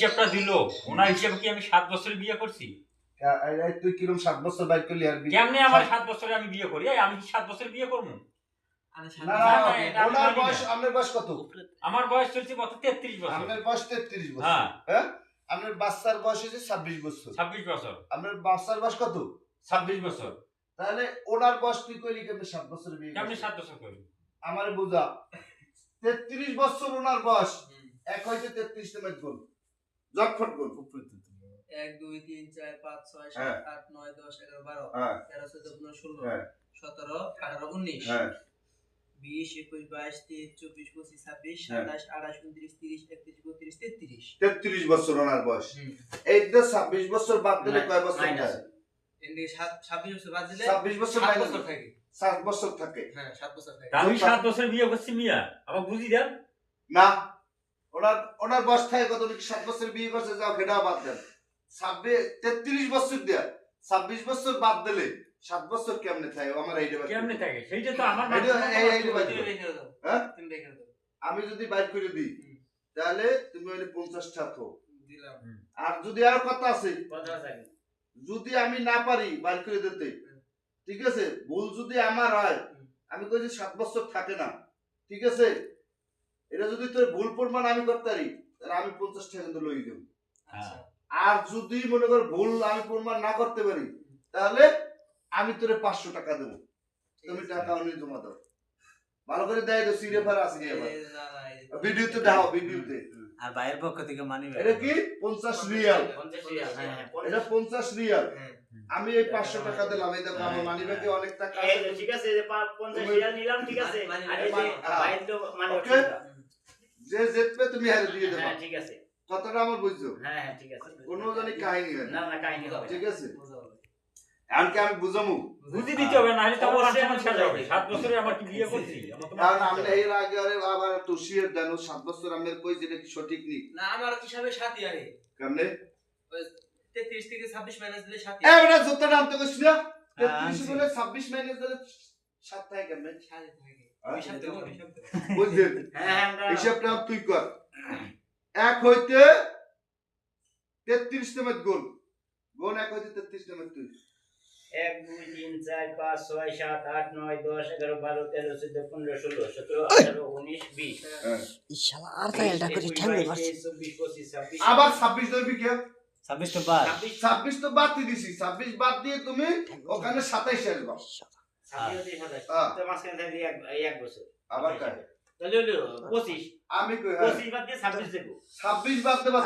হিসাবটা দিল। ওনার হিসাবে কি আমি সাত বছরে বিয়ে করছি? তুই কিরম সাত বছর বাইক করলি আর কেমনে আমার সাত বছরে আমি বিয়ে করি? আমি কি সাত বছরে বিয়ে করব? আমার বয়স চলছে কত তেত্রিশ বছর। আপনার বয়স তেত্রিশ বছর। হ্যাঁ। হ্যাঁ? আপনার বাচ্চার বয়স হচ্ছে ছাব্বিশ বছর। ছাব্বিশ বছর। আপনার বাচ্চার বয়স কত? ছাব্বিশ বছর। তাহলে ওনার বয়স তুই কইলি কেমন সাত বছর বিয়ে কেমনি সাত বছর করি? আমার বুঝা। তেত্রিশ বছর ওনার বয়স। এক হইতে তেত্রিশ নেমের গুণ। জটফট গুণ এক দুই তিন চার পাঁচ ছয় হ্যাঁ। সাত আট নয় দশ এগারো বারো হ্যাঁ। তেরো চোদ্দ পনেরো ষোলো হ্যাঁ। সতেরো আঠারো উনিশ। হ্যাঁ। বিশ একুশ বাইশ তেইশ চব্বিশ পঁচিশ ছাব্বিশ হ্যাঁ। সাতাশ আঠাশ উনত্রিশ তিরিশ একত্রিশ বত্রিশ তেত্রিশ। তেত্রিশ বছর ওনার বয়স। এইটা ছাব্বিশ বছর বাদ দিলে কয় বছর থাকে? এমনি সাত ছাব্বিশ বছর বাদ দিলে ছাব্বিশ বছর। বছর থাকে। সাত বছর থাকে। হ্যাঁ সাত বছর থাকে। আমি সাত বছর বিয়ে করছি মিয়া। আবার বুঝি দেন? না। ওনার ওনার বয়স থাকে কত সাত বছর বিয়ে করছে যাও সেটাও বাদ দেন। ছাব্বিশ তেত্রিশ বছর দেয়া ছাব্বিশ বছর বাদ দিলে সাত বছর কেমনে থাকে? আমার এইটা কেমনে থাকে? সেইটা তো আমার হ্যাঁ? আমি যদি বাইর করে দিই তাহলে তুমি হইলে পঞ্চাশটা থো দিলাম। আর যদি আর কথা আছে যদি আমি না পারি বাইর করে দিতে ঠিক আছে? ভুল যদি আমার হয় আমি কই যে সাত বছর থাকে না। ঠিক আছে? এটা যদি তোর ভুল প্রমাণ আমি করতে পারি তাহলে আমি পঞ্চাশ টাকা কিন্তু লই দেব। আচ্ছা। আর যদি মনে কর ভুল আমি প্রমাণ না করতে পারি তাহলে আমি তোরে পাঁচশো টাকা দেবো। তুমি টাকা অন্য জমা দাও। ভালো করে দেয় তো সিরে ফার আসি ভিডিওতে দাও ভিডিওতে আর বাইরের পক্ষ থেকে মানি এটা কি? পঞ্চাশ রিয়াল। হ্যাঁ, হ্যাঁ। এটা পঞ্চাশ রিয়াল। হ্যাঁ। আমি এই পাঁচশো টাকা দিলাম এই দেখো আমার মানি ব্যাগে অনেক টাকা ঠিক আছে পঞ্চাশ রিয়াল নিলাম ঠিক আছে। আর এই যে তো জেতবে তুমি হারে দিয়ে দেবা। হ্যাঁ ঠিক আছে। কথাটা আমার বুঝছ? হ্যাঁ হ্যাঁ ঠিক আছে। কোনো জানি কাহিনী না। না কাহিনী হবে ঠিক আছে? এমনকি আমি বুঝামু। বুঝি দিতে হবে না তো শেষ হবে বছরে আমার কি বিয়ে করছি? কারণ। এর আগে আরে আবার জানো সাত বছর আমি কই যেটা সঠিক নি? না আমার হিসাবে সাতই আরে। কেমনে? থেকে ছাব্বিশ মাইনাস দিলে সাতই। এ বেটা জোতা নামতে কইছ না। হ্যাঁ, 33 বলে 26 মাইনাস দিলে 7 থাকে কেমনে থাকে হ্যাঁ? হিসাবটা তুই কর। এক হইতে 33 নামের গুণ গুণ এক হইতে 33 নামের তুই। এক দুই তিন চার পাঁচ ছয় সাত আট নয় দশ এগারো বারো তেরো চোদ্দ পনেরো ষোলো সতেরো আঠারো উনিশ বিশ। হ্যাঁ। ছাব্বিশ। আবার 26 ধরবি কে? ছাব্বিশ তো বার ছাব্বিশ তো বাদ দিয়ে দিছি। 26 বাদ দিয়ে তুমি ওখানে 27 আসবা। হ্যাঁ। তো মাঝখানে থাকলে এক এই এক বছর। আবার কার তাহলে আমি কই হ্যাঁ। পঁচিশ বাদ দেবো। 26 বাদ দেবা।